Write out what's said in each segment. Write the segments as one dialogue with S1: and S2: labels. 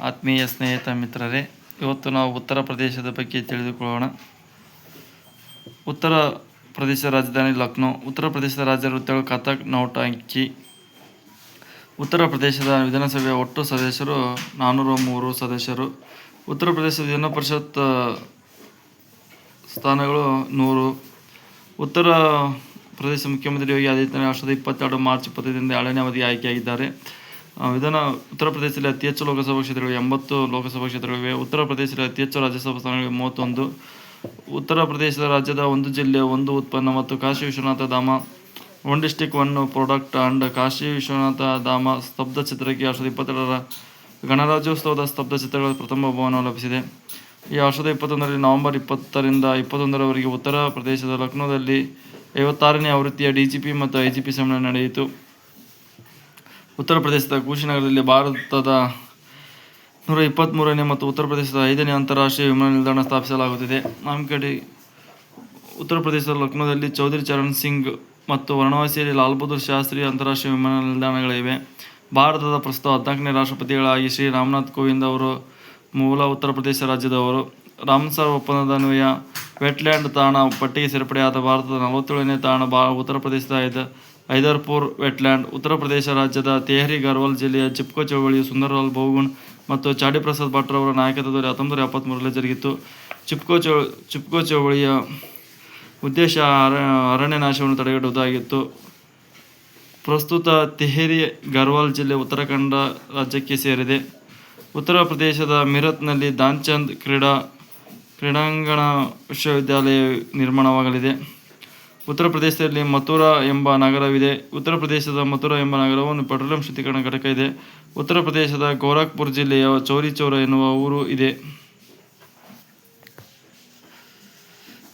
S1: ಆತ್ಮೀಯ ಸ್ನೇಹಿತ ಮಿತ್ರರೇ, ಇವತ್ತು ನಾವು ಉತ್ತರ ಪ್ರದೇಶದ ಬಗ್ಗೆ ತಿಳಿದುಕೊಳ್ಳೋಣ. ಉತ್ತರ ಪ್ರದೇಶ ರಾಜಧಾನಿ ಲಕ್ನೋ, ಉತ್ತರ ಪ್ರದೇಶದ ರಾಜ್ಯ ವೃತ್ತಗಳು ಕಥಕ್, ನೌಟಾಂಕಿ. ಉತ್ತರ ಪ್ರದೇಶದ ವಿಧಾನಸಭೆಯ ಒಟ್ಟು ಸದಸ್ಯರು ನಾನ್ನೂರ ಮೂರು ಸದಸ್ಯರು. ಉತ್ತರ ಪ್ರದೇಶದ ವಿಧಾನ ಪರಿಷತ್ ಸ್ಥಾನಗಳು ನೂರು. ಉತ್ತರ ಪ್ರದೇಶ ಮುಖ್ಯಮಂತ್ರಿ ಯೋಗಿ ಆದಿತ್ಯನಾಥ್ ಸಾವಿರದ ಇಪ್ಪತ್ತೆರಡು ಮಾರ್ಚ್ ಇಪ್ಪತ್ತೈದರಿಂದ ಏಳನೇ ಅವಧಿ ಆಯ್ಕೆಯಾಗಿದ್ದಾರೆ. ವಿಧಾನ ಉತ್ತರ ಪ್ರದೇಶದಲ್ಲಿ ಅತಿ ಹೆಚ್ಚು ಲೋಕಸಭಾ ಕ್ಷೇತ್ರಗಳು ಎಂಬತ್ತು, ಲೋಕಸಭಾ ಕ್ಷೇತ್ರಗಳಿವೆ. ಉತ್ತರ ಪ್ರದೇಶದಲ್ಲಿ ಅತಿ ಹೆಚ್ಚು ರಾಜ್ಯಸಭಾ ಸ್ಥಾನಗಳಿವೆ, ಮೂವತ್ತೊಂದು. ಉತ್ತರ ಪ್ರದೇಶದ ರಾಜ್ಯದ ಒಂದು ಜಿಲ್ಲೆ, ಒಂದು ಉತ್ಪನ್ನ ಮತ್ತು Kashi Vishwanath Dham. One district one product and Kashi Vishwanath Dham ಸ್ತಬ್ಧ ಚಿತ್ರಕ್ಕೆ ಎರಡು ಸಾವಿರದ ಇಪ್ಪತ್ತೆರಡರ ಗಣರಾಜ್ಯೋತ್ಸವದ ಸ್ತಬ್ಧ ಚಿತ್ರಗಳ ಪ್ರಥಮ ಭವನ ಲಭಿಸಿದೆ. ಈ ಎರಡು ಸಾವಿರದ ಇಪ್ಪತ್ತೊಂದರಲ್ಲಿ ನವೆಂಬರ್ ಇಪ್ಪತ್ತರಿಂದ ಇಪ್ಪತ್ತೊಂದರವರೆಗೆ ಉತ್ತರ ಪ್ರದೇಶದ ಲಕ್ನೋದಲ್ಲಿ ಐವತ್ತಾರನೇ ಆವೃತ್ತಿಯ ಡಿ ಜಿ ಪಿ ಮತ್ತು ಐ ಜಿ ಪಿ ಸಮ್ಮೇಳನ ನಡೆಯಿತು. ಉತ್ತರ ಪ್ರದೇಶದ ಕುಶಿನಗರದಲ್ಲಿ ಭಾರತದ ನೂರ ಇಪ್ಪತ್ತ್ಮೂರನೇ ಮತ್ತು ಉತ್ತರ ಪ್ರದೇಶದ ಐದನೇ ಅಂತಾರಾಷ್ಟ್ರೀಯ ವಿಮಾನ ನಿಲ್ದಾಣ ಸ್ಥಾಪಿಸಲಾಗುತ್ತಿದೆ. ನಾಮಕಡಿ ಉತ್ತರ ಪ್ರದೇಶದ ಲಕ್ನೋದಲ್ಲಿ ಚೌಧರಿ ಚರಣ್ ಸಿಂಗ್ ಮತ್ತು ವಾರಣಾಸಿಯಲ್ಲಿ ಲಾಲ್ ಬಹದ್ದೂರ್ ಶಾಸ್ತ್ರಿ ಅಂತಾರಾಷ್ಟ್ರೀಯ ವಿಮಾನ ನಿಲ್ದಾಣಗಳಿವೆ. ಭಾರತದ ಪ್ರಸ್ತುತ ಹದಿನಾಲ್ಕನೇ ರಾಷ್ಟ್ರಪತಿಗಳಾಗಿ ಶ್ರೀ ರಾಮನಾಥ್ ಕೋವಿಂದ್ ಅವರು, ಮೂಲ ಉತ್ತರ ಪ್ರದೇಶ ರಾಜ್ಯದವರು. ರಾಮ್ಸರ್ ಒಪ್ಪಂದದ ಅನ್ವಯ ವೆಟ್ಲ್ಯಾಂಡ್ ತಾಣ ಪಟ್ಟಿಗೆ ಸೇರ್ಪಡೆಯಾದ ಭಾರತದ ನಲವತ್ತೇಳನೇ ತಾಣ ಬಾ, ಉತ್ತರ ಪ್ರದೇಶದ ಐದ ಐದರ್ಪುರ್ ವೆಟ್ಲ್ಯಾಂಡ್, ಉತ್ತರ ಪ್ರದೇಶ ರಾಜ್ಯದ ತೆಹರಿ, ಗರ್ವಾಲ್ ಜಿಲ್ಲೆಯ ಚಿಪ್ಕೋ ಚೌಳಿ ಸುಂದರ್ಲಾಲ್ ಬಹುಗುಣ್ ಮತ್ತು ಚಾಡಿ ಪ್ರಸಾದ್ ಭಟ್ರವರ ನಾಯಕತ್ವದಲ್ಲಿ ಹತ್ತೊಂಬತ್ತು ಎಪ್ಪತ್ತ್ಮೂರರಲ್ಲಿ ಜರುಗಿತು ಚಿಪ್ಕೋ ಚೌ, ಚಿಪ್ಕೋ ಚೌಳಿಯ ಉದ್ದೇಶ ಅರ ಅರಣ್ಯ ನಾಶವನ್ನು ತಡೆಗಟ್ಟುವುದಾಗಿತ್ತು. ಪ್ರಸ್ತುತ ತೆಹರಿ, ಗರ್ವಾಲ್ ಜಿಲ್ಲೆ ಉತ್ತರಾಖಂಡ ರಾಜ್ಯಕ್ಕೆ ಸೇರಿದೆ. ಉತ್ತರ ಪ್ರದೇಶದ ಮಿರತ್ನಲ್ಲಿ ದಾನ್ಚಂದ್ ಕ್ರೀಡಾ, ಕ್ರೀಡಾಂಗಣ ವಿಶ್ವವಿದ್ಯಾಲಯ ನಿರ್ಮಾಣವಾಗಲಿದೆ. ಉತ್ತರ ಪ್ರದೇಶದಲ್ಲಿ ಮಥುರಾ ಎಂಬ ನಗರವಿದೆ. ಉತ್ತರ ಪ್ರದೇಶದ ಮಥುರಾ ಎಂಬ ನಗರವನ್ನು ಪೆಟ್ರೋಲಿಯಂ ಶುದ್ಧೀಕರಣ ಘಟಕ ಇದೆ. ಉತ್ತರ ಪ್ರದೇಶದ ಗೋರಖ್ಪುರ್ ಜಿಲ್ಲೆಯ ಚೌರಿ ಚೌರ ಎನ್ನುವ ಊರು ಇದೆ.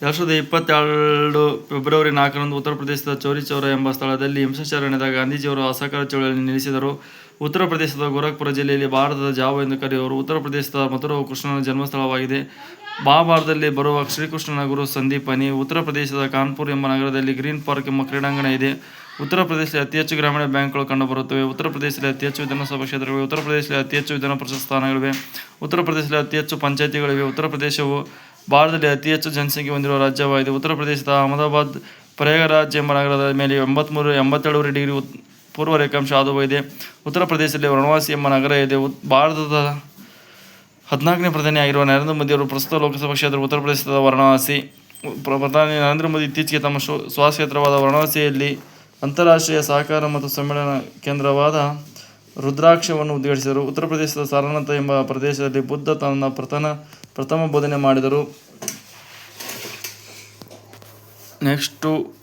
S1: ಎರಡು ಸಾವಿರದ ಇಪ್ಪತ್ತೆರಡು ಫೆಬ್ರವರಿ ನಾಲ್ಕರಂದು ಉತ್ತರ ಪ್ರದೇಶದ ಚೌರಿ ಚೌರ ಎಂಬ ಸ್ಥಳದಲ್ಲಿ ಹಿಂಸಾಚಾರ ನಡೆದ ಗಾಂಧೀಜಿಯವರು ಅಸಹಕಾರ ಚಳವಳಿಯನ್ನು ನಿಲ್ಲಿಸಿದರು. ಉತ್ತರ ಪ್ರದೇಶದ ಗೋರಖ್ಪುರ ಜಿಲ್ಲೆಯಲ್ಲಿ ಭಾರತದ ಜಾವ ಎಂದು ಕರೆಯುವರು ಉತ್ತರ ಪ್ರದೇಶದ ಮಥುರಾವು ಕೃಷ್ಣನ ಜನ್ಮಸ್ಥಳವಾಗಿದೆ. ಮಹಾಭಾರತದಲ್ಲಿ ಬರುವ ಶ್ರೀಕೃಷ್ಣನ ಗುರು ಸಂದೀಪನಿ ಉತ್ತರ ಪ್ರದೇಶದ ಕಾನ್ಪುರ್ ಎಂಬ ನಗರದಲ್ಲಿ ಗ್ರೀನ್ ಪಾರ್ಕ್ ಎಂಬ ಕ್ರೀಡಾಂಗಣ ಇದೆ. ಉತ್ತರ ಪ್ರದೇಶದಲ್ಲಿ ಅತಿ ಹೆಚ್ಚು ಗ್ರಾಮೀಣ ಬ್ಯಾಂಕ್ಗಳು ಕಂಡುಬರುತ್ತವೆ. ಉತ್ತರ ಪ್ರದೇಶದಲ್ಲಿ ಅತಿ ಹೆಚ್ಚು ವಿಧಾನಸಭಾ ಕ್ಷೇತ್ರಗಳಿವೆ. ಉತ್ತರ ಪ್ರದೇಶದಲ್ಲಿ ಅತಿ ಹೆಚ್ಚು ವಿಧಾನ ಪರಿಷತ್ ಸ್ಥಾನಗಳಿವೆ. ಉತ್ತರ ಪ್ರದೇಶದಲ್ಲಿ ಅತಿ ಹೆಚ್ಚು ಪಂಚಾಯಿತಿಗಳಿವೆ. ಉತ್ತರ ಪ್ರದೇಶವು ಭಾರತದಲ್ಲಿ ಅತಿ ಹೆಚ್ಚು ಜನಸಂಖ್ಯೆ ಹೊಂದಿರುವ ರಾಜ್ಯವಾಗಿದೆ. ಉತ್ತರ ಪ್ರದೇಶದ ಅಹಮದಾಬಾದ್, ಪ್ರಯಾಗರಾಜ್ ಎಂಬ ನಗರದ ಮೇಲೆ ಎಂಬತ್ತ್ಮೂರು ಎಂಬತ್ತೇಳೂವರೆ ಡಿಗ್ರಿ ಪೂರ್ವ ರೇಖಾಂಶ ಹಾದುಹೋಗಿದೆ. ಉತ್ತರ ಪ್ರದೇಶದಲ್ಲಿ ವನವಾಸಿ ಎಂಬ ನಗರ ಇದೆ. ಭಾರತದ ಹದಿನಾಲ್ಕನೇ ಪ್ರಧಾನಿಯಾಗಿರುವ ನರೇಂದ್ರ ಮೋದಿ ಅವರು ಪ್ರಸ್ತುತ ಲೋಕಸಭಾ ಕ್ಷೇತ್ರ ಉತ್ತರ ಪ್ರದೇಶದ ವಾರಣಾಸಿ. ಪ್ರ- ಪ್ರಧಾನಿ ನರೇಂದ್ರ ಮೋದಿ ಇತ್ತೀಚೆಗೆ ತಮ್ಮ ಸ್ವಕ್ಷೇತ್ರವಾದ ವಾರಣಾಸಿಯಲ್ಲಿ ಅಂತಾರಾಷ್ಟ್ರೀಯ ಸಹಕಾರ ಮತ್ತು ಸಮ್ಮೇಳನ ಕೇಂದ್ರವಾದ ರುದ್ರಾಕ್ಷವನ್ನು ಉದ್ಘಾಟಿಸಿದರು. ಉತ್ತರ ಪ್ರದೇಶದ ಸಾರನಾಥ ಎಂಬ ಪ್ರದೇಶದಲ್ಲಿ ಬುದ್ಧ ತನ್ನ ಪ್ರಥಮ ಪ್ರಥಮ ಬೋಧನೆ ಮಾಡಿದರು. ನೆಕ್ಸ್ಟು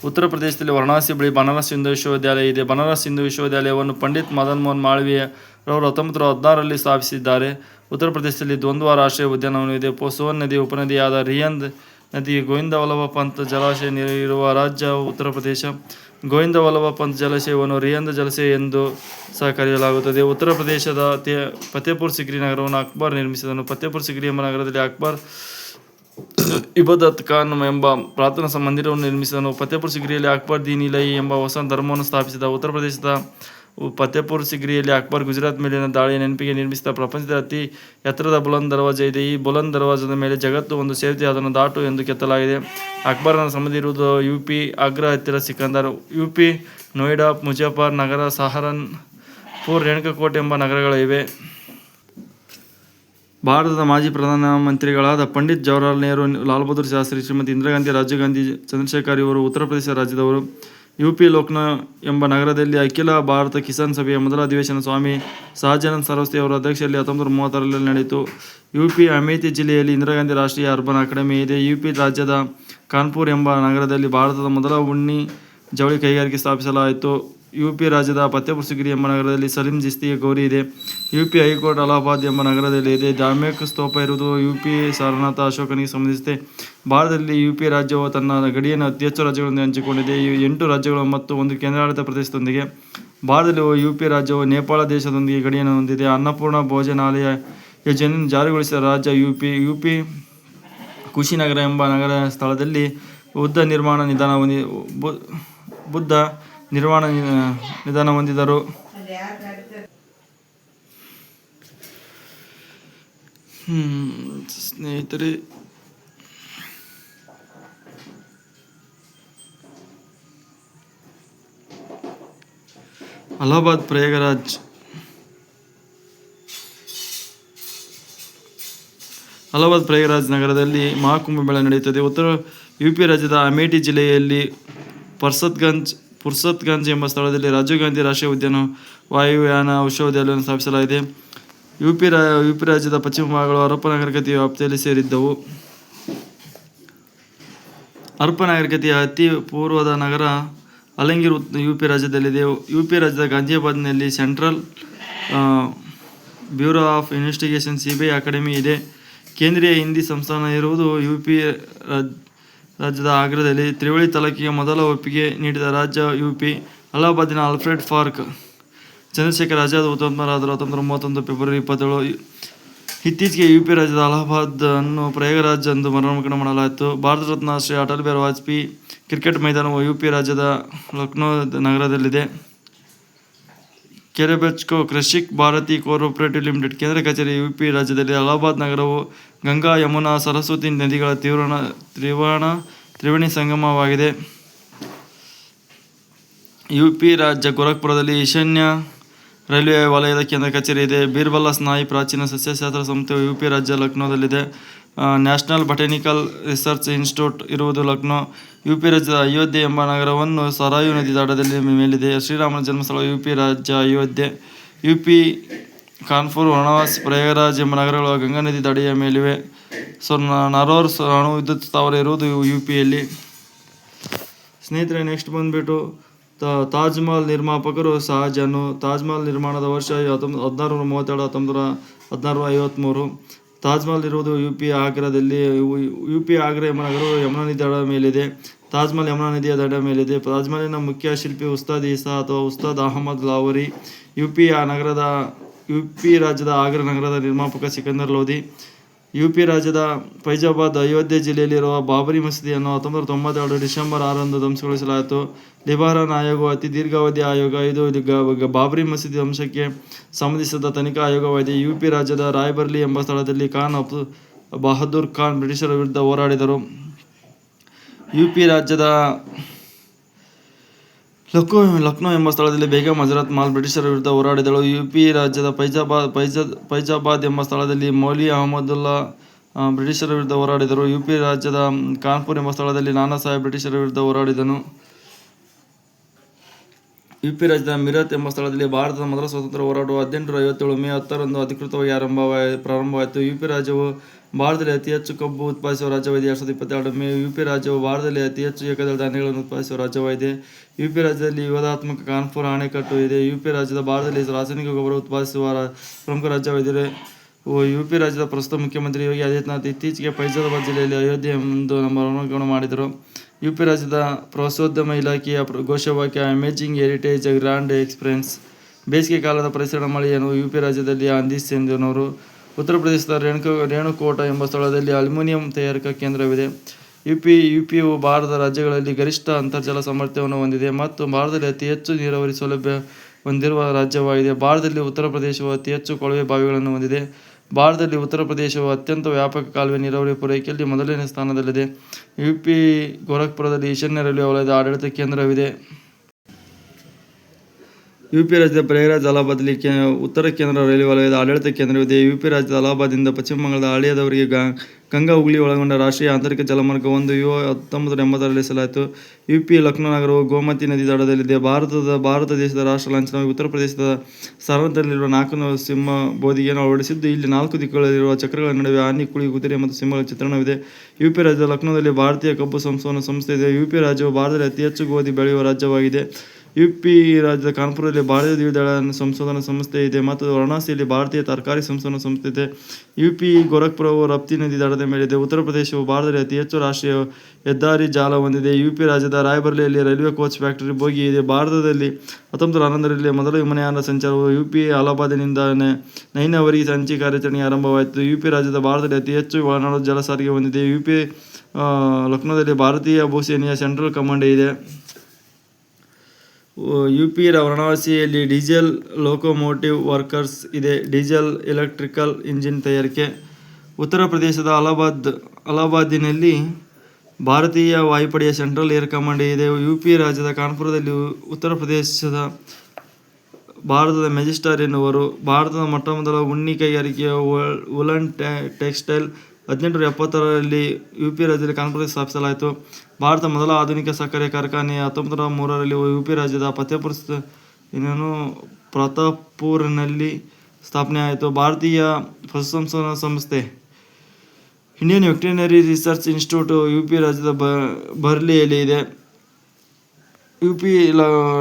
S1: ಉತ್ತರ ಪ್ರದೇಶದಲ್ಲಿ ವಾರಣಾಸಿ ಬಳಿ ಬನಾರಸ್ ಹಿಂದೂ ವಿಶ್ವವಿದ್ಯಾಲಯ ಇದೆ. ಬನಾರಸ್ ಹಿಂದೂ ವಿಶ್ವವಿದ್ಯಾಲಯವನ್ನು ಪಂಡಿತ್ ಮದನ್ ಮೋಹನ್ ಮಾಳವೀಯ ರವರು ಹತ್ತೊಂಬತ್ತು ನೂರ ಹದಿನಾರರಲ್ಲಿ ಸ್ಥಾಪಿಸಿದ್ದಾರೆ. ಉತ್ತರ ಪ್ರದೇಶದಲ್ಲಿ ದ್ವಂದ್ವ ರಾಷ್ಟ್ರೀಯ ಉದ್ಯಾನವನ ಇದೆ. ಪೋ ಸೋನ್ ನದಿ ಉಪನದಿಯಾದ ರಿಯಂದ್ ನದಿ ಗೋವಿಂದ ವಲ್ಲಭ ಪಂತ್ ಜಲಾಶಯ ನೀರಿರುವ ರಾಜ್ಯ ಉತ್ತರ ಪ್ರದೇಶ. ಗೋವಿಂದ ವಲ್ಲಭ ಪಂತ್ ಜಲಾಶಯವನ್ನು ರಿಯಂದ್ ಜಲಾಶಯ ಎಂದು ಸಹ ಕರೆಯಲಾಗುತ್ತದೆ. ಉತ್ತರ ಪ್ರದೇಶದ ಫತೇಪುರ್ ಸಿಕ್ರಿ ನಗರವನ್ನು ಅಕ್ಬರ್ ನಿರ್ಮಿಸಿದನು. ಫತೇಪುರ್ ಸಿಕ್ರಿ ಎಂಬ ನಗರದಲ್ಲಿ ಅಕ್ಬರ್ ಇಬದತ್ ಖಾನ್ ಎಂಬ ಪ್ರಾರ್ಥನಾ ಮಂದಿರವನ್ನು ನಿರ್ಮಿಸಿದನು. ಫತೇಪುರ್ ಸಿಗ್ರಿಯಲ್ಲಿ ಅಕ್ಬರ್ ದೀನ್ ಇಲೈ ಎಂಬ ಹೊಸ ಧರ್ಮವನ್ನು ಸ್ಥಾಪಿಸಿದ ಉತ್ತರ ಪ್ರದೇಶದ ಫತೇಪುರ್ ಸಿಗ್ರಿಯಲ್ಲಿ ಅಕ್ಬರ್ ಗುಜರಾತ್ ಮೇಲಿನ ದಾಳಿಯ ನೆನಪಿಗೆ ನಿರ್ಮಿಸಿದ ಪ್ರಪಂಚದ ಅತಿ ಎತ್ತರದ ಬುಲಂದ್ ದರ್ವಾಜ ಇದೆ. ಈ ಬುಲಂದ್ ದರ್ವಾಜದ ಮೇಲೆ ಜಗತ್ತು ಒಂದು ಸೇರ್ತಿ ಅದನ್ನು ದಾಟು ಎಂದು ಕೆತ್ತಲಾಗಿದೆ. ಅಕ್ಬರನ ಇರುವುದು ಯು ಪಿ ಆಗ್ರಾ ಹತ್ತಿರ Sikandar U P Noida, Muzaffarnagar, Saharanpur, Renukoot ಎಂಬ ನಗರಗಳಿವೆ ಭಾರತದ ಮಾಜಿ ಪ್ರಧಾನಮಂತ್ರಿಗಳಾದ ಪಂಡಿತ್ ಜವಾಹರ್ಲಾಲ್ ನೆಹರು, ಲಾಲ್ ಬಹದ್ದೂರ್ ಶಾಸ್ತ್ರಿ, ಶ್ರೀಮತಿ ಇಂದಿರಾ ಗಾಂಧಿ, ರಾಜೀವ್ ಗಾಂಧಿ, ಚಂದ್ರಶೇಖರ್ ಇವರು ಉತ್ತರ ಪ್ರದೇಶ ರಾಜ್ಯದವರು ಯು ಪಿ ಲೋಕ್ನಾ ಎಂಬ ನಗರದಲ್ಲಿ ಅಖಿಲ ಭಾರತ ಕಿಸಾನ್ ಸಭೆಯ ಮೊದಲ ಅಧಿವೇಶನ ಸ್ವಾಮಿ ಸಹಜಾನಂದ ಸರಸ್ವತಿ ಅವರ ಅಧ್ಯಕ್ಷತೆಯಲ್ಲಿ ಹತ್ತೊಂಬತ್ತು ಮೂವತ್ತರಲ್ಲಿ ನಡೆಯಿತು. ಯು ಪಿ ಅಮೇಥಿ ಜಿಲ್ಲೆಯಲ್ಲಿ ಇಂದಿರಾ ಗಾಂಧಿ ರಾಷ್ಟ್ರೀಯ ಅರ್ಬನ್ ಅಕಾಡೆಮಿ ಇದೆ. ಯು ಪಿ ರಾಜ್ಯದ ಕಾನ್ಪುರ್ ಎಂಬ ನಗರದಲ್ಲಿ ಭಾರತದ ಮೊದಲ ಉಣ್ಣಿ ಜವಳಿ ಕೈಗಾರಿಕೆ ಸ್ಥಾಪಿಸಲಾಯಿತು. ಯು ಪಿ ರಾಜ್ಯದ ಪತ್ತೆಪುರ್ಸಿಗಿರಿ ಎಂಬ ನಗರದಲ್ಲಿ ಸಲೀಂ ಜಿಸ್ತಿಯ ಗೌರಿ ಇದೆ. ಯು ಪಿ ಹೈಕೋರ್ಟ್ ಅಲಹಾಬಾದ್ ಎಂಬ ನಗರದಲ್ಲಿ ಇದೆ. ಜಾಮೇಕ್ ಸ್ತೋಪ ಇರುವುದು ಯು ಪಿ ಸಾರನಾಥ ಅಶೋಕನಿಗೆ ಸಂಬಂಧಿಸಿದೆ. ಭಾರತದಲ್ಲಿ ಯು ಪಿ ರಾಜ್ಯವು ತನ್ನ ಗಡಿಯನ್ನು ಅತಿ ಹೆಚ್ಚು ರಾಜ್ಯಗಳೊಂದಿಗೆ ಹಂಚಿಕೊಂಡಿದೆ. ಈ ಎಂಟು ರಾಜ್ಯಗಳು ಮತ್ತು ಒಂದು ಕೇಂದ್ರಾಡಳಿತ ಪ್ರದೇಶದೊಂದಿಗೆ ಭಾರತದಲ್ಲಿ ಯು ಪಿ ರಾಜ್ಯವು ನೇಪಾಳ ದೇಶದೊಂದಿಗೆ ಗಡಿಯನ್ನು ಹೊಂದಿದೆ. ಅನ್ನಪೂರ್ಣ ಭೋಜನಾಲಯ ಯೋಜನೆಯನ್ನು ಜಾರಿಗೊಳಿಸಿದ ರಾಜ್ಯ U P U P Kushinagar ಎಂಬ ನಗರ ಸ್ಥಳದಲ್ಲಿ ಬುದ್ಧ ನಿರ್ಮಾಣ ನಿಧಾನ ಹೊಂದಿ ಬುದ್ಧ ನಿರ್ವಾಣ ನಿಧನ ಹೊಂದಿದರು. ಸ್ನೇಹಿತರೆ. ಅಲಹಾಬಾದ್ ಪ್ರಯಾಗರಾಜ್. ಅಲಹಾಬಾದ್ ಪ್ರಯಾಗರಾಜ್ ನಗರದಲ್ಲಿ ಮಹಾಕುಂಭಮೇಳ ನಡೆಯುತ್ತದೆ. ಉತ್ತರ ಯು ಪಿ ರಾಜ್ಯದ ಅಮೇಠಿ ಜಿಲ್ಲೆಯಲ್ಲಿ ಪರ್ಸತ್ಗಂಜ್ ಪುರ್ಸತ್ಗಂಜ್ ಎಂಬ ಸ್ಥಳದಲ್ಲಿ ರಾಜೀವ್ ಗಾಂಧಿ ರಾಷ್ಟ್ರೀಯ ಉದ್ಯಾನ ವಾಯುಯಾನ ವಿಶ್ವವಿದ್ಯಾಲಯವನ್ನು ಸ್ಥಾಪಿಸಲಾಗಿದೆ. ಯು ಪಿ ರಾ ಯು ಪಿ ರಾಜ್ಯದ ಪಶ್ಚಿಮ ಭಾಗಗಳು ಹರಪ್ಪ ನಾಗರಿಕತೆಯ ವ್ಯಾಪ್ತಿಯಲ್ಲಿ ಸೇರಿದ್ದವು. ಹರಪ್ಪ ನಾಗರಿಕತೆಯ ಅತಿ ಪೂರ್ವದ ನಗರ ಅಲಂಗಿರ್ ಯು ಪಿ ರಾಜ್ಯದಲ್ಲಿದೆ. ಯು ಪಿ ರಾಜ್ಯದ ಗಾಂಧಿಯಾಬಾದ್ನಲ್ಲಿ central bureau of investigation C B I academy ಇದೆ. ಕೇಂದ್ರೀಯ ಹಿಂದಿ ಸಂಸ್ಥಾನ ಇರುವುದು ಯು ಪಿ ರಾಜ್- ರಾಜ್ಯದ ಆಗ್ರಾದಲ್ಲಿ ತ್ರಿವಳಿ ತಲಾಖಿಗೆ ಮೊದಲ ಒಪ್ಪಿಗೆ ನೀಡಿದ ರಾಜ್ಯ ಯು ಪಿ ಅಲಹಾಬಾದಿನ ಆಲ್ಫ್ರೆಡ್ ಫಾರ್ಕ್, ಚಂದ್ರಶೇಖರ್ ಆಜಾದ್ ಹುತಾತ್ಮರಾದರು ಹತ್ತೊಂಬತ್ತು ಮೂವತ್ತೊಂದು ಫೆಬ್ರವರಿ ಇಪ್ಪತ್ತೇಳು, ಇತ್ತೀಚೆಗೆ ಯು ಪಿ ರಾಜ್ಯದ ಅಲಹಾಬಾದ್ ಅನ್ನು ಪ್ರಯಾಗರಾಜ್ ಎಂದು ಮರಣಾಮಕರಣ ಮಾಡಲಾಯಿತು. ಭಾರತ ರತ್ನ ಶ್ರೀ ಅಟಲ್ ಬಿಹಾರಿ ವಾಜಪೇಯಿ ಕ್ರಿಕೆಟ್ ಮೈದಾನವು ಯು ಪಿ ರಾಜ್ಯದ ಲಕ್ನೋ ನಗರದಲ್ಲಿದೆ. ಕೆರೆಬೆಚ್ಕೋ ಕೃಷಿಕ್ ಭಾರತಿ ಕೋಆಪರೇಟಿವ್ ಲಿಮಿಟೆಡ್ ಕೇಂದ್ರ ಕಚೇರಿ ಯು ಪಿ ರಾಜ್ಯದಲ್ಲಿ ಅಲಹಾಬಾದ್ ನಗರವು ಗಂಗಾ, ಯಮುನಾ, ಸರಸ್ವತಿ ನದಿಗಳ ತೀವ್ರಣ ತ್ರಿವರ್ಣ ತ್ರಿವೇಣಿ ಸಂಗಮವಾಗಿದೆ. ಯು ಪಿ ರಾಜ್ಯ ಗೋರಖ್ಪುರದಲ್ಲಿ ಈಶಾನ್ಯ ರೈಲ್ವೆ ವಲಯದ ಕೇಂದ್ರ ಕಚೇರಿ ಇದೆ. ಬೀರ್ಬಲ್ಲ ಸ್ನಾಯಿ ಪ್ರಾಚೀನ ಸಸ್ಯಶಾಸ್ತ್ರ ಸಂಸ್ಥೆಯು ಯು ಪಿ ರಾಜ್ಯ ಲಕ್ನೋದಲ್ಲಿದೆ. ನ್ಯಾಷನಲ್ ಬಟಾನಿಕಲ್ ರಿಸರ್ಚ್ ಇನ್ಸ್ಟಿಟ್ಯೂಟ್ ಇರುವುದು ಲಕ್ನೋ. ಯು ಪಿ ರಾಜ್ಯದ ಅಯೋಧ್ಯೆ ಎಂಬ ನಗರವನ್ನು ಸರಾಯು ನದಿ ದಡದಲ್ಲಿ ಮೇಲಿದೆ. ಶ್ರೀರಾಮನ ಜನ್ಮಸ್ಥಳ ಯು ಪಿ ರಾಜ್ಯ ಅಯೋಧ್ಯೆ. ಯು ಪಿ ಕಾನ್ಪುರ್ ವಾರಣಾಸಿ ಪ್ರಯಾಗರಾಜ್ ಎಂಬ ನಗರಗಳು ಗಂಗಾ ನದಿ ದಡೆಯ ಮೇಲಿವೆ. ಸೊ ನರೋರ್ ಅಣು ವಿದ್ಯುತ್ ಸ್ಥಾವರ ಇರುವುದು ಯು ಪಿಯಲ್ಲಿ ಸ್ನೇಹಿತರೆ ನೆಕ್ಸ್ಟ್ ಬಂದುಬಿಟ್ಟು ತಾಜ್ಮಹಲ್ ತಾಜ್ ಮಹಲ್ ನಿರ್ಮಾಪಕರು ಸಹಜನು. ತಾಜ್ಮಹಲ್ ನಿರ್ಮಾಣದ ವರ್ಷ ಹತ್ತೊಂಬತ್ತು ಹದಿನಾರು ನೂರ ಮೂವತ್ತೆರಡು ಹತ್ತೊಂಬತ್ತು ನೂರ ಹದಿನಾರು ಐವತ್ತ್ಮೂರು ತಾಜ್ ಮಹಲ್ ಇರುವುದು ಯು ಪಿ ಆಗ್ರಾದಲ್ಲಿ ಯು ಪಿ ಆಗ್ರಾ ಎಂಬ ಯಮುನಾ ನದಿ ದಡ ಮೇಲಿದೆ. ತಾಜ್ ಮಹಲ್ ಯಮುನಾ ನದಿಯ ದಡ ಮೇಲಿದೆ. ತಾಜ್ ಮಹಲಿನ ಮುಖ್ಯ ಶಿಲ್ಪಿ ಉಸ್ತಾದ್ ಈಸಾ ಅಥವಾ ಉಸ್ತಾದ್ ಅಹಮದ್ ಲಾವರಿ ಯು ಪಿ ನಗರದ ಯು ಪಿ ರಾಜ್ಯದ ಆಗ್ರಾ ನಗರದ ನಿರ್ಮಾಪಕ ಸಿಕಂದರ್ ಲೋಧಿ ಯು ಪಿ ರಾಜ್ಯದ ಫೈಜಾಬಾದ್ ಅಯೋಧ್ಯೆ ಜಿಲ್ಲೆಯಲ್ಲಿರುವ ಬಾಬರಿ ಮಸೀದಿಯನ್ನು ಹತ್ತೊಂಬತ್ತು ತೊಂಬತ್ತೆರಡು ಡಿಸೆಂಬರ್ ಆರರಂದು ಧ್ವಂಸಗೊಳಿಸಲಾಯಿತು. ಲಿಬಾರನ್ ಆಯೋಗವು ಅತಿ ದೀರ್ಘಾವಧಿ ಆಯೋಗ. ಇದು ಬಾಬರಿ ಮಸೀದಿ ವಂಶಕ್ಕೆ ಸಂಬಂಧಿಸಿದ ತನಿಖಾ ಆಯೋಗವಾಗಿದೆ. ಯು ಪಿ ರಾಜ್ಯದ ರಾಯ್ಬರ್ಲಿ ಎಂಬ ಸ್ಥಳದಲ್ಲಿ ಖಾನ್ ಅಬ್ದು ಬಹದ್ದೂರ್ ಖಾನ್ ಬ್ರಿಟಿಷರ ವಿರುದ್ಧ ಹೋರಾಡಿದರು. ಯು ಪಿ ರಾಜ್ಯದ ಲಕ್ನೋ ಲಕ್ನೋ ಎಂಬ ಸ್ಥಳದಲ್ಲಿ ಬೇಗಂ ಹಜರತ್ ಮಾಲ್ ಬ್ರಿಟಿಷರ ವಿರುದ್ಧ ಹೋರಾಡಿದಳು. ಯು ಪಿ ರಾಜ್ಯದ ಫೈಜಾಬಾದ್ ಫೈಜ ಫೈಜಾಬಾದ್ ಎಂಬ ಸ್ಥಳದಲ್ಲಿ ಮೌಲಿ ಅಹಮದುಲ್ಲಾ ಬ್ರಿಟಿಷರ ವಿರುದ್ಧ ಹೋರಾಡಿದರು. ಯು ಪಿ ರಾಜ್ಯದ ಕಾನ್ಪುರ್ ಎಂಬ ಸ್ಥಳದಲ್ಲಿ ನಾನಾ ಸಾಹೇಬ್ ಬ್ರಿಟಿಷರ ವಿರುದ್ಧ ಹೋರಾಡಿದನು. ಯು ಪಿ ರಾಜ್ಯದ ಮಿರತ್ ಎಂಬ ಸ್ಥಳದಲ್ಲಿ ಭಾರತದ ಮೊದಲ ಸ್ವಾತಂತ್ರ್ಯ ಹೋರಾಟವು ಹದಿನೆಂಟುನೂರ ಐವತ್ತೇಳು ಮೇ ಹತ್ತರಂದು ಅಧಿಕೃತವಾಗಿ ಆರಂಭವಾಯ ಪ್ರಾರಂಭವಾಯಿತು. ಯು ಪಿ ರಾಜ್ಯವು ಭಾರತದಲ್ಲಿ ಅತಿ ಹೆಚ್ಚು ಕಬ್ಬು ಉತ್ಪಾದಿಸುವ ರಾಜ್ಯವಾಗಿದೆ. ಎರಡು ಸಾವಿರದ ಇಪ್ಪತ್ತೆರಡು ಮೇ ಯು ಪಿ ರಾಜ್ಯವು ಭಾರತದಲ್ಲಿ ಅತಿ ಹೆಚ್ಚು ಏಕದಳ ಧಾನ್ಯಗಳನ್ನು ಉತ್ಪಾದಿಸುವ ರಾಜ್ಯವಾಗಿದೆ. ಯು ಪಿ ರಾಜ್ಯದಲ್ಲಿ ವಿವಾದಾತ್ಮಕ ಕಾನ್ಪುರ ಅಣೆಕಟ್ಟು ಇದೆ. ಯು ಪಿ ರಾಜ್ಯದ ಭಾರತದಲ್ಲಿ ರಾಸಾಯನಿಕ ಗೊಬ್ಬರ ಉತ್ಪಾದಿಸುವ ಪ್ರಮುಖ ರಾಜ್ಯವಾಗಿದೆ. ಯು ಪಿ ರಾಜ್ಯದ ಪ್ರಸ್ತುತ ಮುಖ್ಯಮಂತ್ರಿ ಯೋಗಿ ಆದಿತ್ಯನಾಥ್ ಇತ್ತೀಚೆಗೆ ಫೈಜಾಬಾದ್ ಜಿಲ್ಲೆಯಲ್ಲಿ ಅಯೋಧ್ಯೆ ಎಂದು ನಾಮಕರಣ ಮಾಡಿದರು. ಯು ಪಿ ರಾಜ್ಯದ ಪ್ರವಾಸೋದ್ಯಮ ಇಲಾಖೆಯ ಘೋಷವಾಕ್ಯ ಅಮೇಜಿಂಗ್ ಹೆರಿಟೇಜ್ ಗ್ರ್ಯಾಂಡ್ ಎಕ್ಸ್ಪೀರಿಯನ್ಸ್ ಬೇಸಿಗೆ ಕಾಲದ ಪರಿಸರ ಮಳೆಯನ್ನು ಯು ಪಿ ರಾಜ್ಯದಲ್ಲಿ ಅಂದಿಸೆಂದನವರು ಉತ್ತರ ಪ್ರದೇಶದ ರೇಣುಕ, ರೇಣುಕೋಟ ಎಂಬ ಸ್ಥಳದಲ್ಲಿ ಅಲ್ಯೂಮಿನಿಯಂ ತಯಾರಿಕಾ ಕೇಂದ್ರವಿದೆ. ಯು ಪಿ ಯು ಪಿಯು ಭಾರತ ರಾಜ್ಯಗಳಲ್ಲಿ ಗರಿಷ್ಠ ಅಂತರ್ಜಲ ಸಾಮರ್ಥ್ಯವನ್ನು ಹೊಂದಿದೆ ಮತ್ತು ಭಾರತದಲ್ಲಿ ಅತಿ ಹೆಚ್ಚು ನೀರಾವರಿ ಸೌಲಭ್ಯ ಹೊಂದಿರುವ ರಾಜ್ಯವಾಗಿದೆ. ಭಾರತದಲ್ಲಿ ಉತ್ತರ ಪ್ರದೇಶವು ಅತಿ ಹೆಚ್ಚು ಕೊಳವೆ ಬಾವಿಗಳನ್ನು ಹೊಂದಿದೆ. ಭಾರತದಲ್ಲಿ ಉತ್ತರ ಪ್ರದೇಶವು ಅತ್ಯಂತ ವ್ಯಾಪಕ ಕಾಲುವೆ ನೀರಾವರಿ ಪೂರೈಕೆಯಲ್ಲಿ ಮೊದಲನೇ ಸ್ಥಾನದಲ್ಲಿದೆ. ಯು ಪಿ ಗೋರಖ್ಪುರದಲ್ಲಿ ಈಶಾನ್ಯ ರೈಲ್ವೆ ವಲಯದ ಆಡಳಿತ ಕೇಂದ್ರವಿದೆ. ಯು ಪಿ ರಾಜ್ಯದ ಪ್ರಯಾಗರಾಜ್ ಅಲಹಾಬಾದ್ಲಿ ಕೇ, ಉತ್ತರ ಕೇಂದ್ರ ರೈಲ್ವೆ ವಲಯದ ಆಡಳಿತ ಕೇಂದ್ರವಿದೆ ಯು ಪಿ ರಾಜ್ಯದ ಅಲಹಾಬಾದ್ನಿಂದ ಪಶ್ಚಿಮ ಬಂಗಾಳದ ಹಳಿಯದವರೆಗೆ ಗಂಗಾ ಹುಗ್ಲಿ ಒಳಗೊಂಡ ರಾಷ್ಟ್ರೀಯ ಆಂತರಿಕ ಜಲಮಾರ್ಗ ಒಂದು ಯು ಹತ್ತೊಂಬತ್ತು ಎಂಬತ್ತರಲ್ಲಿ ಸಲಾಯಿತು ಯು ಪಿ ಲಕ್ನೋ ನಗರವು ಗೋಮತಿ ನದಿ ದಡದಲ್ಲಿದೆ. ಭಾರತದ, ಭಾರತ ದೇಶದ ರಾಷ್ಟ್ರ ಲಾಂಛನವಾಗಿ ಉತ್ತರ ಪ್ರದೇಶದ ಸರಹದ್ದಲ್ಲಿರುವ ನಾಲ್ಕು ಸಿಂಹ ಬೋಧಿಗೆಯನ್ನು ಅಳವಡಿಸಿದ್ದು, ಇಲ್ಲಿ ನಾಲ್ಕು ದಿಕ್ಕುಗಳಲ್ಲಿರುವ ಚಕ್ರಗಳ ನಡುವೆ ಆನೆ ಕುಳಿ ಕುದುರೆ ಮತ್ತು ಸಿಂಹಗಳ ಚಿತ್ರಣವಿದೆ. ಯು ಪಿ ರಾಜ್ಯದ ಲಕ್ನೋದಲ್ಲಿ ಭಾರತೀಯ ಕಬ್ಬು ಸಂಸ್ಥೆ ಇದೆ. ಯು ಪಿ ರಾಜ್ಯವು ಭಾರತದಲ್ಲಿ ಅತಿ ಹೆಚ್ಚು ಗೋಧಿ ಬೆಳೆಯುವ ರಾಜ್ಯವಾಗಿದೆ. ಯು ಪಿ ರಾಜ್ಯದ ಕಾನ್ಪುರದಲ್ಲಿ ಭಾರತೀಯ ದ್ವಿದಳ ಸಂಶೋಧನಾ ಸಂಸ್ಥೆ ಇದೆ ಮತ್ತು ವಾರಣಾಸಿಯಲ್ಲಿ ಭಾರತೀಯ ತರಕಾರಿ ಸಂಶೋಧನಾ ಸಂಸ್ಥೆ ಇದೆ. ಯು ಪಿ ಗೋರಖ್ಪುರವು ರಫ್ತಿ ನದಿ ದಡದ ಮೇಲಿದೆ ಉತ್ತರ ಪ್ರದೇಶವು ಭಾರತದಲ್ಲಿ ಅತಿ ಹೆಚ್ಚು ರಾಷ್ಟ್ರೀಯ ಹೆದ್ದಾರಿ ಜಾಲ ಹೊಂದಿದೆ. ಯು ಪಿ ರಾಜ್ಯದ ರಾಯ್ಬರ್ಲಿಯಲ್ಲಿ ರೈಲ್ವೆ ಕೋಚ್ ಫ್ಯಾಕ್ಟರಿ ಬೋಗಿ ಇದೆ. ಭಾರತದಲ್ಲಿ ಹತ್ತೊಂಬತ್ತು ನೂರ ಹನ್ನೊಂದರಲ್ಲಿ ಮೊದಲ ವಿಮಾನಯಾನ ಸಂಚಾರವು ಯು ಪಿ ಅಲಹಾಬಾದಿನಿಂದ ನೆ- ನೈನವರೆಗೆ ಸಂಚಿ ಕಾರ್ಯಾಚರಣೆ ಆರಂಭವಾಯಿತು. ಯು ಪಿ ರಾಜ್ಯದ ಭಾರತದಲ್ಲಿ ಅತಿ ಹೆಚ್ಚು ಒಳನಾಡು ಜಲ ಸಾರಿಗೆ ಹೊಂದಿದೆ. ಯು ಪಿ ಲಕ್ನೋದಲ್ಲಿ ಭಾರತೀಯ ಭೂಸೇನೆಯ ಸೆಂಟ್ರಲ್ ಕಮಾಂಡ್ ಇದೆ. ಯು ಪಿ ವಾರಣಾಸಿಯಲ್ಲಿ ಡೀಸೆಲ್ ಲೋಕೋಮೋಟಿವ್ ವರ್ಕರ್ಸ್ ಇದೆ. ಡೀಸೆಲ್ ಎಲೆಕ್ಟ್ರಿಕಲ್ ಇಂಜಿನ್ ತಯಾರಿಕೆ. ಉತ್ತರ ಪ್ರದೇಶದ ಅಲಹಾಬಾದ್, ಅಲಹಾಬಾದಿನಲ್ಲಿ ಭಾರತೀಯ ವಾಯುಪಡೆಯ ಸೆಂಟ್ರಲ್ ಏರ್ ಕಮಾಂಡ್ ಇದೆ. ಯು ಪಿ ರಾಜ್ಯದ ಕಾನ್ಪುರದಲ್ಲಿ ಉತ್ತರ ಪ್ರದೇಶದ ಭಾರತದ ಮೆಜಿಸ್ಟಾರ್ ಎನ್ನುವರು. ಭಾರತದ ಮೊಟ್ಟಮೊದಲ ಉಣ್ಣಿ ಕೈಗಾರಿಕೆಯ ವುಲನ್ ಟೆಕ್ಸ್ಟೈಲ್ ಹದಿನೆಂಟುನೂರ ಎಪ್ಪತ್ತರಲ್ಲಿ ಯು ಪಿ ರಾಜ್ಯದಲ್ಲಿ ಕಾನ್ಪುರದಲ್ಲಿ ಸ್ಥಾಪಿಸಲಾಯಿತು. ಭಾರತ ಮೊದಲ ಆಧುನಿಕ ಸಕ್ಕರೆ ಕಾರ್ಖಾನೆ ಹತ್ತೊಂಬತ್ತು ನೂರ ಮೂರರಲ್ಲಿ ಯು ಪಿ ರಾಜ್ಯದ ಫತೇಪುರ ಇನ್ನೇನು ಸ್ಥಾಪನೆ ಆಯಿತು. ಭಾರತೀಯ ಪಶುಸಂಶೋಧನಾ ಸಂಸ್ಥೆ Indian veterinary research institute U P ರಾಜ್ಯದ ಬರ್ಲಿಯಲ್ಲಿ ಇದೆ. ಯು ಪಿ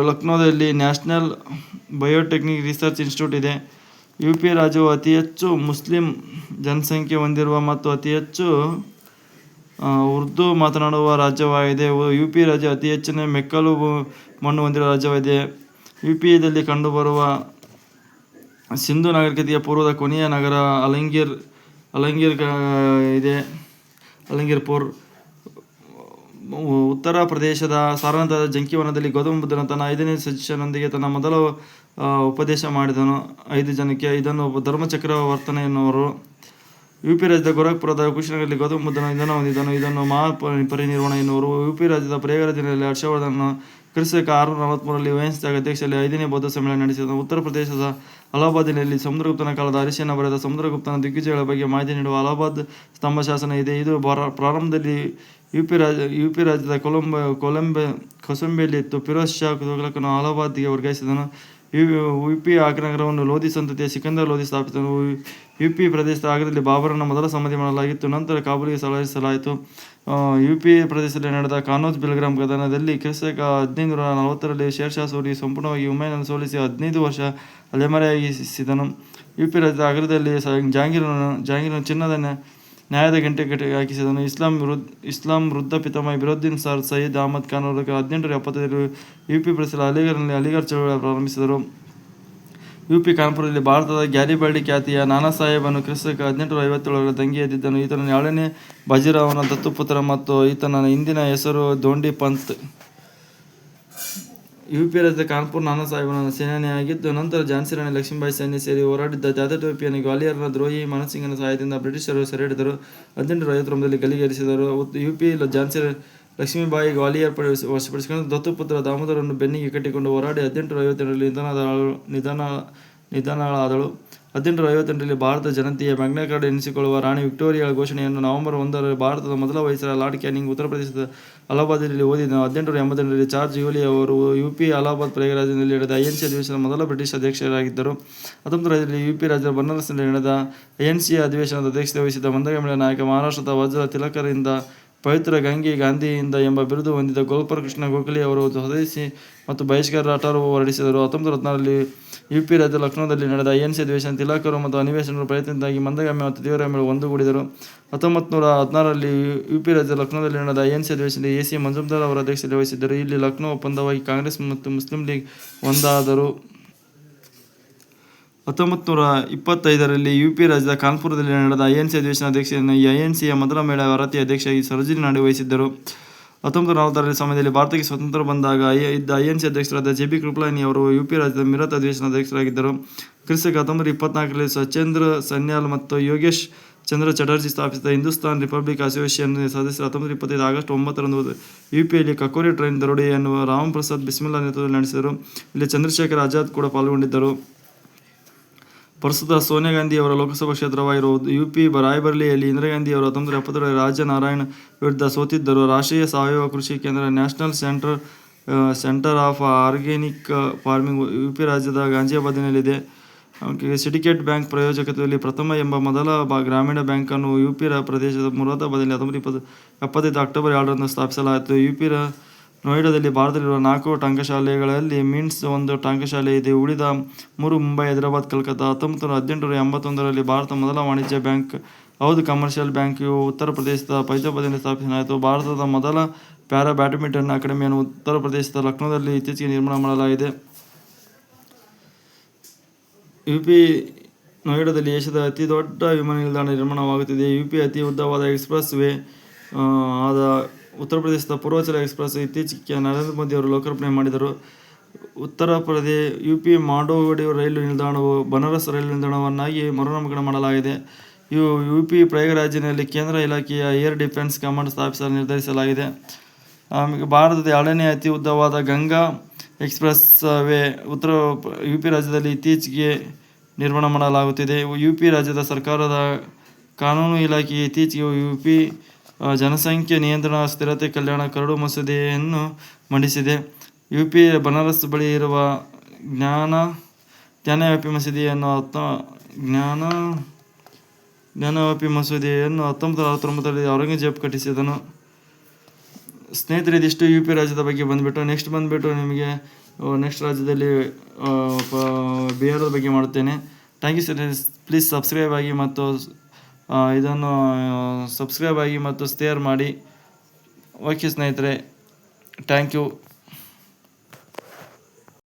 S1: ಲಕ್ನೋದಲ್ಲಿ ನ್ಯಾಷನಲ್ ಬಯೋಟೆಕ್ನಿಕ್ ರಿಸರ್ಚ್ ಇನ್ಸ್ಟಿಟ್ಯೂಟ್ ಇದೆ. ಯು ಪಿ ರಾಜ್ಯವು ಅತಿ ಹೆಚ್ಚು ಮುಸ್ಲಿಂ ಜನಸಂಖ್ಯೆ ಹೊಂದಿರುವ ಮತ್ತು ಅತಿ ಹೆಚ್ಚು ಉರ್ದು ಮಾತನಾಡುವ ರಾಜ್ಯವಾಗಿದೆ. ಯು ಪಿ ರಾಜ್ಯ ಅತಿ ಹೆಚ್ಚಿನ ಮೆಕ್ಕಲು ಮಣ್ಣು ಹೊಂದಿರುವ ರಾಜ್ಯವಾಗಿದೆ. ಯು ಪಿಯಲ್ಲಿ ಕಂಡುಬರುವ ಸಿಂಧು ನಾಗರಿಕತೆಯ ಪೂರ್ವದ ಕೊನೆಯ ನಗರ ಅಲಂಗೀರ್ ಅಲಂಗೀರ್ ಇದೆ ಇದೆ. ಅಲಂಗೀರ್ಪುರ್. ಉತ್ತರ ಪ್ರದೇಶದ ಸಾರನಾಥದ ಜಂಕಿವನದಲ್ಲಿ ಗೌತಮ ಬುದ್ಧನ ತನ್ನ ಐದನೇ ಶಿಷ್ಯನೊಂದಿಗೆ ತನ್ನ ಮೊದಲ ಉಪದೇಶ ಮಾಡಿದನು ಐದು ಜನಕ್ಕೆ ಇದನ್ನು ಧರ್ಮಚಕ್ರ ವರ್ತನೆ ಎನ್ನುವರು ಯು ಪಿ ರಾಜ್ಯದ ಗೋರಖ್ಪುರದ ಕುಶಿನಗರಲ್ಲಿ ಗೌತಮ ಬುದ್ಧನ ಇದನ್ನು ಹೊಂದಿದನು. ಇದನ್ನು ಮಹಾ ಪರಿನಿರ್ವಾಣ ಎನ್ನುವರು. ಯು ಪಿ ರಾಜ್ಯದ ಪ್ರಯಾಗರಾಜ್ಯದಲ್ಲಿ ಹರ್ಷವರ್ಧನ ಕ್ರಿಸ್ತಕ ಆರುನೂರ ನಲವತ್ತ್ಮೂರರಲ್ಲಿ ವಯಸ್ಸಾಗ ಅಧ್ಯಕ್ಷರಲ್ಲಿ ಐದನೇ ಬೌದ್ಧ ಸಮ್ಮೇಳನ ನಡೆಸಿದನು. ಉತ್ತರ ಪ್ರದೇಶದ ಅಲಹಾಬಾದಿನಲ್ಲಿ ಸಮುದ್ರಗುಪ್ತನ ಕಾಲದ ಅರಿಶಿನ ಬರೆದ ಸಮುದ್ರಗುಪ್ತನ ದಿಗ್ಗಜಗಳ ಬಗ್ಗೆ ಮಾಹಿತಿ ನೀಡುವ ಅಲಹಾಬಾದ್ ಸ್ತಂಭ ಶಾಸನ ಇದೆ. ಇದು ಪ್ರಾರಂಭದಲ್ಲಿ ಯು ಪಿ ರಾಜ್ಯ ಯು ಪಿ ರಾಜ್ಯದ ಕೊಲಂಬ, ಕೊಲಂಬೆ ಕೊಸಂಬೆಯಲ್ಲಿತ್ತು ಫಿರೋಜ್ ಶಾ ತುಘಲಕನು ಅಲಹಾಬಾದ್ಗೆ ವರ್ಗಾಯಿಸಿದನು. ಯು ಯು ಪಿ ಆಗ್ರಾನಗರವನ್ನು ಲೋಧಿ ಸಂತತಿಯ ಸಿಕಂದರ್ ಲೋಧಿ ಸ್ಥಾಪಿಸಿದನು ಯು ಪಿ ಪ್ರದೇಶದ ಆಗ್ರದಲ್ಲಿ ಬಾಬರನ ಮೊದಲ ಸಮಾಧಿ ಮಾಡಲಾಗಿತ್ತು. ನಂತರ ಕಾಬೂಲಿಗೆ ಯು ಪಿ ಪ್ರದೇಶದಲ್ಲಿ ನಡೆದ ಕಾನೋಜ್ ಬಿಲ್ಗ್ರಾಮ್ ಕದನದಲ್ಲಿ ಕ್ರಿಸ್ತಕ ಹದಿನೈದು ನೂರ ನಲವತ್ತರಲ್ಲಿ ಶೇರ್ಷಾ ಸೂರಿ ಸಂಪೂರ್ಣವಾಗಿ ಉಮೇನನ್ನು ಸೋಲಿಸಿ ಹದಿನೈದು ವರ್ಷ ಅಲೆಮರೆಯಾಗಿಸಿದನು. ಯು ಪಿ ರಾಜ್ಯದ ಆಗ್ರದಲ್ಲಿ ಜಹಾಂಗೀರನು ಚಿನ್ನದನ್ನು ಚಿನ್ನದ ನ್ಯಾಯದ ಗಂಟೆ ಕಟ್ಟಿ ಹಾಕಿಸಿದನು. ಇಸ್ಲಾಂ ವಿರುದ್ಧ, ಇಸ್ಲಾಂ ವೃದ್ಧ ಪಿತಾಮಹ ಬಿರೋದ್ದೀನ್ ಸರ್ ಸಯೀದ್ ಅಹಮದ್ ಖಾನ್ ಅವರು ಹದಿನೆಂಟರ ಎಪ್ಪತ್ತೈದು ಯು ಪಿ ಪ್ರದೇಶದ ಅಲಿಗಢನಲ್ಲಿ ಅಲಿಗರ್ ಚಳವಳಿ ಪ್ರಾರಂಭಿಸಿದರು. ಯು ಪಿ ಕಾನ್ಪುರದಲ್ಲಿ ಭಾರತದ ಗ್ಯಾರಿಬಾಳಿ ಖ್ಯಾತಿಯ ನಾನಾ ಸಾಹೇಬನು ಕ್ರಿಸ್ತಕ ಹದಿನೆಂಟುನೂರ ಐವತ್ತೇಳರ ದಂಗೆ ಎದ್ದಿದ್ದನು. ಈತನ ಏಳನೇ ಬಾಜಿರಾವನ ದತ್ತುಪುತ್ರ ಮತ್ತು ಈತನ ಹಿಂದಿನ ಹೆಸರು ದೋಂಡಿ ಪಂತ್. ಯು ಪಿ ರಾಜ್ಯದ ಕಾನ್ಪುರ್ ನಾನಾ ಸಾಹೇಬನ ಸೇನಾನಿಯಾಗಿದ್ದು ನಂತರ ಝಾನ್ಸಿ ರಾಣಿ ಲಕ್ಷ್ಮೀಬಾಯಿ ಸೈನ್ಯ ಸೇರಿ ಹೋರಾಡಿದ್ದ ಜಾದ ಟೋಪಿಯನ್ನು ಗ್ವಾಲಿಯರ್ನ ದ್ರೋಹಿ ಮನಸಿಂಗನ ಸಹಾಯದಿಂದ ಬ್ರಿಟಿಷರು ಸೆರೆಹಿಡಿದರು. ಹದಿನೆಂಟು ಐವತ್ತೊಂಬತ್ತರಲ್ಲಿ ಗಲಿಗೇರಿಸಿದರು. ಯು ಪಿ ಝಾನ್ಸಿ ಲಕ್ಷ್ಮೀಬಾಯಿ ಗ್ವಾಲಿಯರ್ ಪಡೆ ವಶಪಡಿಸಿಕೊಂಡು ದತ್ತುಪುತ್ರ ದಾಮೋದರನ್ನು ಬೆನ್ನಿಗೆ ಕಟ್ಟಿಕೊಂಡು ಹೋರಾಡಿ ಹದಿನೆಂಟು ಐವತ್ತೆರಡರಲ್ಲಿ ನಿಧನ ನಿಧನ, ನಿಧನಳಾದಳು. ಹದಿನೆಂಟುನೂರ ಐವತ್ತೆಂಟರಲ್ಲಿ ಭಾರತ ಜನತೆಯ ಮ್ಯಾಗ್ನಾ ಕಾರ್ಡ್ ಎನಿಸಿಕೊಳ್ಳುವ ರಾಣಿ ವಿಕ್ಟೋರಿಯಾ ಘೋಷಣೆಯನ್ನು ನವೆಂಬರ್ ಒಂದರಲ್ಲಿ ಭಾರತದ ಮೊದಲ ವಯಸ್ಸರ ಲಾರ್ಡ್ ಕ್ಯಾನಿಂಗ್ ಉತ್ತರ ಪ್ರದೇಶದ ಅಲಹಾಬಾದ್ನಲ್ಲಿ ಓದಿದ. ಹದಿನೆಂಟುನೂರ ಎಂಬತ್ತೆಂಟರಲ್ಲಿ ಚಾರ್ಜ್ ಯೂಲಿ ಅವರು ಯು ಪಿ ಅಲಹಾಬಾದ್ ಪ್ರಯಾಗರಾಜ್ಯದಲ್ಲಿ ನಡೆದ ಐ ಎನ್ ಸಿ ಅಧಿವೇಶನದ ಮೊದಲ ಬ್ರಿಟಿಷ್ ಅಧ್ಯಕ್ಷರಾಗಿದ್ದರು. ಹತ್ತೊಂಬತ್ತು ರಾಜ್ಯದಲ್ಲಿ ಯು ಪಿ ರಾಜ್ಯದ ಬನಾರಸ್ನಲ್ಲಿ ನಡೆದ ಐ ಎನ್ ಸಿ ಅಧಿವೇಶನದ ಅಧ್ಯಕ್ಷತೆ ವಹಿಸಿದ ಮಂದಗಮಿಳ ನಾಯಕ ಮಹಾರಾಷ್ಟ್ರದ ವಜ್ರ ತಿಲಕರಿಂದ ಪವಿತ್ರ ಗಂಗೆ ಗಾಂಧಿಯಿಂದ ಎಂಬ ಬಿರುದು ಹೊಂದಿದ ಗೋಪಾಲ ಕೃಷ್ಣ ಗೋಖಲೆ ಅವರು ಸ್ವದೇಶಿ ಮತ್ತು ಬಹಿಷ್ಕಾರ ಅಟಾರು ಹೊರಡಿಸಿದರು ಹತ್ತೊಂಬತ್ತು ಹದಿನಾರರಲ್ಲಿ ಯು ಪಿ ರಾಜ್ಯ ಲಕ್ನೋದಲ್ಲಿ ನಡೆದ ಐ ಎನ್ ಸಿ ಅಧಿವೇಶನ ತಿಲಕರು ಮತ್ತು ಅನಿವೇಶನರು ಪ್ರಯತ್ನದಿಂದಾಗಿ ಮಂದಗಾಮಿ ಮತ್ತು ತೀವ್ರಗಾಮಿಗಳು ಒಂದುಗೂಡಿದರು. ಹತ್ತೊಂಬತ್ತು ನೂರ ಹದಿನಾರರಲ್ಲಿ ಯು ಪಿ ರಾಜ್ಯ ಲಕ್ನೋದಲ್ಲಿ ನಡೆದ ಐ ಎನ್ ಸಿ ಅಧಿವೇಶನದಲ್ಲಿ ಎ ಸಿ ಮಂಜುಮ್ದಾರ್ ಅವರ ಅಧ್ಯಕ್ಷತೆ ವಹಿಸಿದ್ದರು. ಇಲ್ಲಿ ಲಕ್ನೋ ಒಪ್ಪಂದವಾಗಿ ಕಾಂಗ್ರೆಸ್ ಮತ್ತು ಮುಸ್ಲಿಂ ಲೀಗ್ ಒಂದಾದರು. ಹತ್ತೊಂಬತ್ತು ನೂರ ಇಪ್ಪತ್ತೈದರಲ್ಲಿ ಯು ಪಿ ರಾಜ್ಯದ ಕಾನ್ಪುರದಲ್ಲಿ ನಡೆದ ಐ ಎನ್ ಸಿ ಅಧಿವೇಶನ ಅಧ್ಯಕ್ಷೆಯನ್ನು ಎನ್ ಸಿಯ ಮೊದಲ ಮಹಿಳಾ ಭಾರತೀಯ ಅಧ್ಯಕ್ಷರಾಗಿ ಸರೋಜಿನಿ ನಾಯ್ಡು ವಹಿಸಿದ್ದರು. ಹತ್ತೊಂಬತ್ತು ನಲವತ್ತರಲ್ಲಿ ಸಮಯದಲ್ಲಿ ಭಾರತಕ್ಕೆ ಸ್ವತಂತ್ರ ಬಂದಾಗ ಇದ್ದ ಐ ಎನ್ ಸಿ ಅಧ್ಯಕ್ಷರಾದ ಜೆ ಬಿ ಕೃಪಲಾನಿ ಅವರು ಯು ಪಿ ರಾಜ್ಯದ ಮಿರತ್ ಅಧಿವೇಶನ ಅಧ್ಯಕ್ಷರಾಗಿದ್ದರು. ಕ್ರಿಸ್ತಕ ಹತ್ತೊಂಬತ್ತು ಇಪ್ಪತ್ನಾಲ್ಕರಲ್ಲಿ ಸಚೇಂದ್ರ ಸನ್ಯಾಲ್ ಮತ್ತು ಯೋಗೇಶ್ ಚಂದ್ರ ಚಟರ್ಜಿ ಸ್ಥಾಪಿಸಿದ ಹಿಂದೂಸ್ತಾನ್ ರಿಪಬ್ಲಿಕ್ ಅಸೋಸಿಯೇಷನ್ ಸದಸ್ಯರು ಹತ್ತೊಂಬತ್ತು ಇಪ್ಪತ್ತೈದು ಆಗಸ್ಟ್ ಒಂಬತ್ತರಂದು ಯು ಪಿಯಲ್ಲಿ ಕಕೋರಿ ಟ್ರೈನ್ ದರೋಡೆಯನ್ನು ರಾಮ್ ಪ್ರಸಾದ್ ಬಿಸ್ಮಿಲ್ಲಾ ನೇತೃತ್ವದಲ್ಲಿ ನಡೆಸಿದರು. ಇಲ್ಲಿ ಚಂದ್ರಶೇಖರ್ ಆಜಾದ್ ಕೂಡ ಪಾಲ್ಗೊಂಡಿದ್ದರು. ಪ್ರಸ್ತುತ ಸೋನಿಯಾ ಗಾಂಧಿ ಅವರ ಲೋಕಸಭಾ ಕ್ಷೇತ್ರವಾಗಿರುವುದು ಯು ಪಿ ರಾಯ್ಬರ್ಲಿಯಲ್ಲಿ ಇಂದಿರಾ ಗಾಂಧಿ ಅವರು ಹತ್ತೊಂಬತ್ತು ಎಪ್ಪತ್ತರಲ್ಲಿ ರಾಜ ನಾರಾಯಣ್ ವಿರುದ್ಧ ಸೋತಿದ್ದರು. ರಾಷ್ಟ್ರೀಯ ಸಾವಯವ ಕೃಷಿ ಕೇಂದ್ರ national centre centre of organic farming U P ರಾಜ್ಯದ ಗಾಂಜಿಯಾಬಾದಿನಲ್ಲಿದೆ. ಸಿಟಿಕೇಟ್ ಬ್ಯಾಂಕ್ ಪ್ರಾಯೋಜಕತ್ವದಲ್ಲಿ ಪ್ರಥಮ ಎಂಬ ಮೊದಲ ಗ್ರಾಮೀಣ ಬ್ಯಾಂಕನ್ನು ಯು ಪಿ ರ ಪ್ರದೇಶದ ಮುರಾದಾಬಾದಲ್ಲಿ ಹತ್ತೊಂಬತ್ತು ಇಪ್ಪತ್ತು, ಎಪ್ಪತ್ತೈದು ಅಕ್ಟೋಬರ್ ಎರಡರಂದು ಸ್ಥಾಪಿಸಲಾಯಿತು. ಯು ಪಿ ರ ನೋಯ್ಡಾದಲ್ಲಿ ಭಾರತದಲ್ಲಿರುವ ನಾಲ್ಕು ಟಾಂಕಶಾಲೆಗಳಲ್ಲಿ ಮಿನ್ಸ್ ಒಂದು ಟಾಂಕಶಾಲೆ ಇದೆ. ಉಳಿದ ಮೂರು ಮುಂಬೈ, ಹೈದರಾಬಾದ್, ಕಲ್ಕತ್ತಾ. ಹತ್ತೊಂಬತ್ತು ನೂರ ಹದಿನೆಂಟುನೂರ ಎಂಬತ್ತೊಂದರಲ್ಲಿ ಭಾರತ ಮೊದಲ ವಾಣಿಜ್ಯ ಬ್ಯಾಂಕ್, ಹೌದು, ಕಮರ್ಷಿಯಲ್ ಬ್ಯಾಂಕ್. ಉತ್ತರ ಪ್ರದೇಶದ ಫೈಜಾಬಾದ್ನಲ್ಲಿ ಸ್ಥಾಪಿಸಲಾಯಿತು. ಭಾರತದ ಮೊದಲ ಪ್ಯಾರಾ ಬ್ಯಾಡ್ಮಿಂಟನ್ ಅಕಾಡೆಮಿಯನ್ನು ಉತ್ತರ ಪ್ರದೇಶದ ಲಕ್ನೋದಲ್ಲಿ ಇತ್ತೀಚೆಗೆ ನಿರ್ಮಾಣ ಮಾಡಲಾಗಿದೆ. ಯು ಪಿ ನೋಯ್ಡಾದಲ್ಲಿ ಏಷ್ಯಾದ ಅತಿ ದೊಡ್ಡ ವಿಮಾನ ನಿಲ್ದಾಣ ನಿರ್ಮಾಣವಾಗುತ್ತಿದೆ. ಯು ಪಿ ಅತಿ ಉದ್ದವಾದ ಎಕ್ಸ್ಪ್ರೆಸ್ ವೇ ಆದ ಉತ್ತರ ಪ್ರದೇಶದ ಪೂರ್ವಾಚಲ ಎಕ್ಸ್ಪ್ರೆಸ್ ಇತ್ತೀಚೆಗೆ ನರೇಂದ್ರ ಮೋದಿ ಅವರು ಲೋಕಾರ್ಪಣೆ ಮಾಡಿದರು. ಉತ್ತರ ಪ್ರದೇಶ ಯು ಪಿ ಮಾಂಡೋಗಡಿ ರೈಲು ನಿಲ್ದಾಣವು ಬನಾರಸ್ ರೈಲು ನಿಲ್ದಾಣವನ್ನಾಗಿ ಮರುನಾಮಕರಣ ಮಾಡಲಾಗಿದೆ. ಇವು ಯು ಪಿ ಪ್ರಯಾಗರಾಜ್ನಲ್ಲಿ ಕೇಂದ್ರ ಇಲಾಖೆಯ ಏರ್ ಡಿಫೆನ್ಸ್ ಕಮಾಂಡ್ ಸ್ಥಾಪಿಸಲು ನಿರ್ಧರಿಸಲಾಗಿದೆ. ಆಮೇಲೆ ಭಾರತದ ಎರಡನೇ ಅತಿ ಉದ್ದವಾದ Ganga expressway Uttar U P ರಾಜ್ಯದಲ್ಲಿ ಇತ್ತೀಚೆಗೆ ನಿರ್ಮಾಣ ಮಾಡಲಾಗುತ್ತಿದೆ. ಯು ಪಿ ರಾಜ್ಯದ ಸರ್ಕಾರದ ಕಾನೂನು ಇಲಾಖೆ ಇತ್ತೀಚೆಗೆ ಯು ಪಿ ಜನಸಂಖ್ಯೆ ನಿಯಂತ್ರಣ, ಸ್ಥಿರತೆ, ಕಲ್ಯಾಣ ಕರಡು ಮಸೂದೆಯನ್ನು ಮಂಡಿಸಿದೆ. ಯು ಪಿ ಬನಾರಸ್ ಬಳಿ ಇರುವ ಜ್ಞಾನ, ಜ್ಞಾನವ್ಯಾಪಿ ಮಸೀದಿಯನ್ನು ಹತ್ತ, ಜ್ಞಾನ, ಜ್ಞಾನವ್ಯಾಪಿ ಮಸೂದೆಯನ್ನು ಹತ್ತೊಂಬತ್ತು ಅರವತ್ತೊಂಬತ್ತರಲ್ಲಿ ಔರಂಗಜೇಬ್ ಕಟ್ಟಿಸಿದನು. ಸ್ನೇಹಿತರೆ ಇದಿಷ್ಟು ಯು ಪಿ ರಾಜ್ಯದ ಬಗ್ಗೆ ಬಂದುಬಿಟ್ಟು ನೆಕ್ಸ್ಟ್ ಬಂದುಬಿಟ್ಟು ನಿಮಗೆ ನೆಕ್ಸ್ಟ್ ರಾಜ್ಯದಲ್ಲಿ ಬಿಹಾರದ ಬಗ್ಗೆ ಮಾಡುತ್ತೇನೆ. Thank you sir please subscribe ಆಗಿ ಮತ್ತು ಇದನ್ನು ಸಬ್ಸ್ಕ್ರೈಬ್ ಆಗಿ ಮತ್ತು ಸ್ಟೇರ್ ಮಾಡಿ. ಓಕೆ ಸ್ನೇಹಿತರೆ ಥ್ಯಾಂಕ್ ಯು